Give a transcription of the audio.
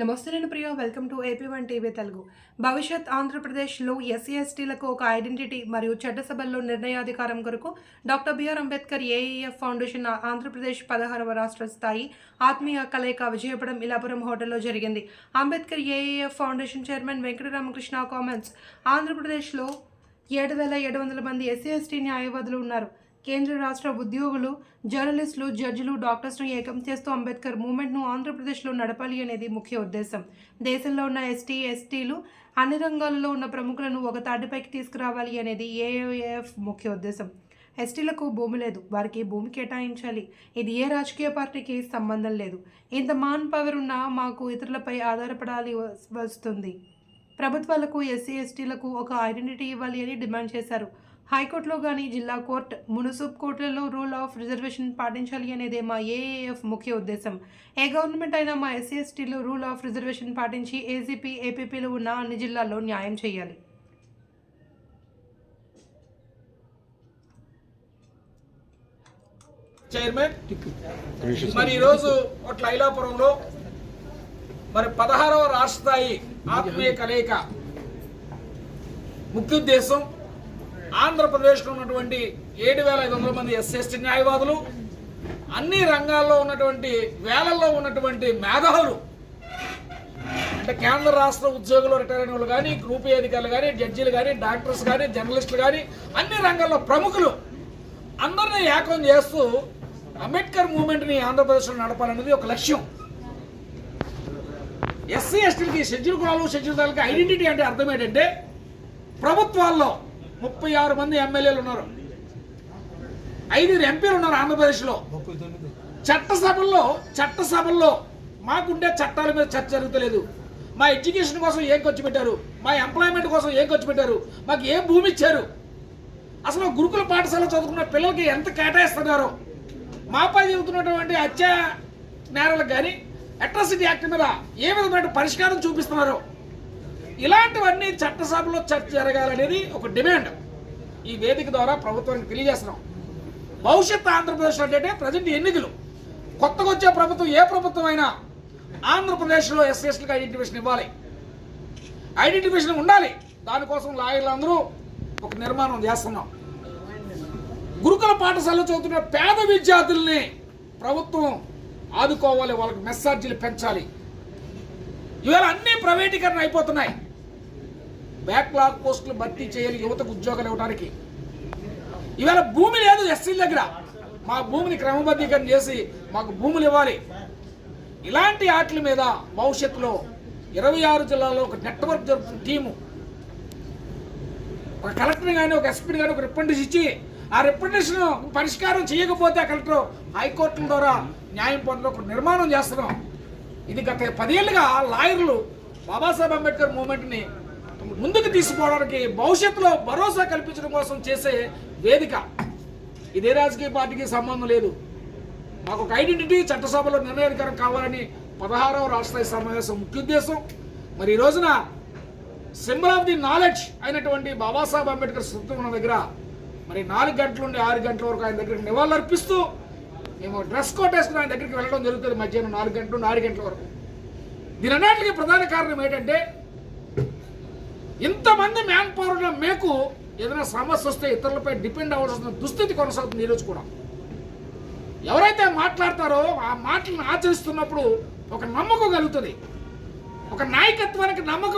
నమస్తే నేను Priya welcome to AP one TV Telugu. భవిష్యత్ ఆంధ్రప్రదేశ్లో ఎస్సీ ఎస్టీలకు ఒక ఐడెంటిటీ మరియు చట్టసభల్లో నిర్ణయాధికారం కొరకు doctor BR Ambedkar AEF foundation Andhra Pradesh పదహారవ రాష్ట్ర స్థాయి ఆత్మీయ కలయిక విజయపురం ఇలాపురం హోటల్లో జరిగింది. Ambedkar AEF foundation chairman Venkataramakrishna comments. ఆంధ్రప్రదేశ్లో ఏడు వేల ఏడు వందల మంది ఎస్సీ ఎస్టీ న్యాయవాదులు ఉన్నారు. కేంద్ర రాష్ట్ర ఉద్యోగులు జర్నలిస్టులు జడ్జిలు డాక్టర్స్ను ఏకం చేస్తూ అంబేద్కర్ మూమెంట్ను ఆంధ్రప్రదేశ్లో నడపాలి అనేది ముఖ్య ఉద్దేశం. దేశంలో ఉన్న ఎస్టీ ఎస్టీలు అన్ని రంగాలలో ఉన్న ప్రముఖులను ఒక తాటిపైకి తీసుకురావాలి అనేది ఏఏఎఫ్ ముఖ్య ఉద్దేశం. ఎస్టీలకు భూమి లేదు వారికి భూమి కేటాయించాలి. ఇది ఏ రాజకీయ పార్టీకి సంబంధం లేదు. ఇంత మాన్ పవర్ ఉన్నా మాకు ఇతరులపై ఆధారపడాలి వస్తుంది. ప్రభుత్వాలకు ఎస్సీ ఎస్టీలకు ఒక ఐడెంటిటీ ఇవ్వాలి అని డిమాండ్ చేశారు. హైకోర్టులో కానీ జిల్లా కోర్టు మున్సిపల్ కోర్టులలో రూల్ ఆఫ్ రిజర్వేషన్ పాటించాలి అనేదే మా ఏఏఎఫ్ ముఖ్య ఉద్దేశం. ఏ గవర్నమెంట్ అయినా మా ఎస్సీ ఎస్టీలు రూల్ ఆఫ్ రిజర్వేషన్ పాటించి ఏసీపీ ఏపీపీలు ఉన్న అన్ని జిల్లాల్లో న్యాయం చేయాలి. చైర్మన్ మరి ఈరోజు ఒక లైలాపురంలో మరి పదహారవ రాష్ట్ర స్థాయి ఆత్మీయ కలయిక ముఖ్య ఉద్దేశం ఆంధ్రప్రదేశ్లో ఉన్నటువంటి ఏడు వేల ఐదు వందల మంది ఎస్ఎస్టీ న్యాయవాదులు అన్ని రంగాల్లో ఉన్నటువంటి వేలల్లో ఉన్నటువంటి మేధావులు అంటే కేంద్ర రాష్ట్ర ఉద్యోగులు రిటైర్ అయిన వాళ్ళు కానీ గ్రూప్ అధికారులు కానీ జడ్జీలు కానీ డాక్టర్స్ కానీ జర్నలిస్టులు కానీ అన్ని రంగాల్లో ప్రముఖులు. అందరినీ ఏకం చేస్తూ అంబేద్కర్ మూమెంట్ని ఆంధ్రప్రదేశ్లో నడపాలనేది ఒక లక్ష్యం. ఎస్సీ ఎస్టీలకి షెడ్యూల్ కులాలు షెడ్యూల్ కులాలకి ఐడెంటిటీ అంటే అర్థం ఏంటంటే ప్రభుత్వాల్లో ముప్పై ఆరు మంది ఎమ్మెల్యేలు ఉన్నారు. ఐదుగురు ఎంపీలు ఉన్నారు ఆంధ్రప్రదేశ్లో. చట్టసభల్లో చట్టసభల్లో మాకుండే చట్టాల మీద చర్చ జరుగుతలేదు. మా ఎడ్యుకేషన్ కోసం ఏం ఖర్చు పెట్టారు? మా ఎంప్లాయ్మెంట్ కోసం ఏం ఖర్చు పెట్టారు? మాకు ఏ భూమి ఇచ్చారు? అసలు గురుకుల పాఠశాల చదువుకున్న పిల్లలకి ఎంత కేటాయిస్తున్నారు? మాపై చెబుతున్నటువంటి హత్య నేరాలకు కానీ అట్రాసిటీ యాక్ట్ మీద ఏ విధమైన పరిష్కారం చూపిస్తున్నారు? ఇలాంటివన్నీ చట్టసభలో చర్చ జరగాలనేది ఒక డిమాండ్. ఈ వేదిక ద్వారా ప్రభుత్వానికి తెలియజేస్తున్నాం. భవిష్యత్ ఆంధ్రప్రదేశ్ అంటే ప్రజెంట్ ఎన్నికలు. కొత్తగా వచ్చే ప్రభుత్వం ఏ ప్రభుత్వం అయినా ఆంధ్రప్రదేశ్లో ఎస్సీఎస్టీకి ఐడెంటిఫికేషన్ ఇవ్వాలి. ఐడెంటిఫికేషన్ ఉండాలి. దానికోసం లాయర్లు అందరూ ఒక నిర్మాణం చేస్తున్నాం. గురుకుల పాఠశాలలో చదువుతున్న పేద విద్యార్థుల్ని ప్రభుత్వం ఆదుకోవాలి. వాళ్ళకి మెస్సార్జీలు పెంచాలి. ఇవాళ అన్ని ప్రైవేటీకరణ అయిపోతున్నాయి. బ్యాక్లాగ్ పోస్టులు భర్తీ చేయాలి యువతకు ఉద్యోగాలు ఇవ్వడానికి ఇవాళ భూమి లేదు ఎస్సీల దగ్గర. మా భూమిని క్రమబద్ధీకరణ చేసి మాకు భూములు ఇవ్వాలి. ఇలాంటి ఆటల మీద భవిష్యత్తులో ఇరవై ఆరు జిల్లాల్లో ఒక నెట్వర్క్ జరుపుతున్న టీము. ఒక కలెక్టర్ కానీ ఒక ఎస్పీని కానీ ఒక రిప్రజెంటేషన్ ఇచ్చి ఆ రిప్రజెంటేషన్ పరిష్కారం చేయకపోతే ఆ కలెక్టర్ హైకోర్టుల ద్వారా న్యాయం పొందడం ఒక నిర్మాణం చేస్తున్నాం. ఇది గత పదేళ్ళుగా లాయర్లు బాబాసాహెబ్ అంబేద్కర్ మూమెంట్ని ముందుకు తీసుకోవడానికి భవిష్యత్తులో భరోసా కల్పించడం కోసం చేసే వేదిక. ఇదే రాజకీయ పార్టీకి సంబంధం లేదు. మాకు ఒక ఐడెంటిటీ చట్టసభలో నిర్ణయాధికారం కావాలని పదహారవ రాష్ట్ర సమావేశం ముఖ్య ఉద్దేశం. మరి ఈ రోజున సింబల్ ఆఫ్ ది నాలెడ్జ్ అయినటువంటి బాబాసాహెబ్ అంబేద్కర్ సొంతం ఉన్న దగ్గర మరి నాలుగు గంటల నుండి ఆరు గంటల వరకు ఆయన దగ్గరికి నివాళులు అర్పిస్తూ మేము డ్రెస్ కోట్ వేసుకుని ఆయన దగ్గరికి వెళ్ళడం జరుగుతుంది మధ్యాహ్నం నాలుగు గంటల నుండి ఆరు గంటల వరకు. దీని అన్నింటికి ప్రధాన కారణం ఏంటంటే ఇంతమంది మ్యాన్ పవర్ ఉన్న మేకు ఏదైనా సమస్య వస్తే ఇతరులపై డిపెండ్ అవ్వాల్సిన దుస్థితి కొనసాగుతుంది ఈరోజు కూడా. ఎవరైతే మాట్లాడతారో ఆ మాటలను ఆచరిస్తున్నప్పుడు ఒక నమ్మకం కలుగుతుంది. ఒక నాయకత్వానికి నమ్మకం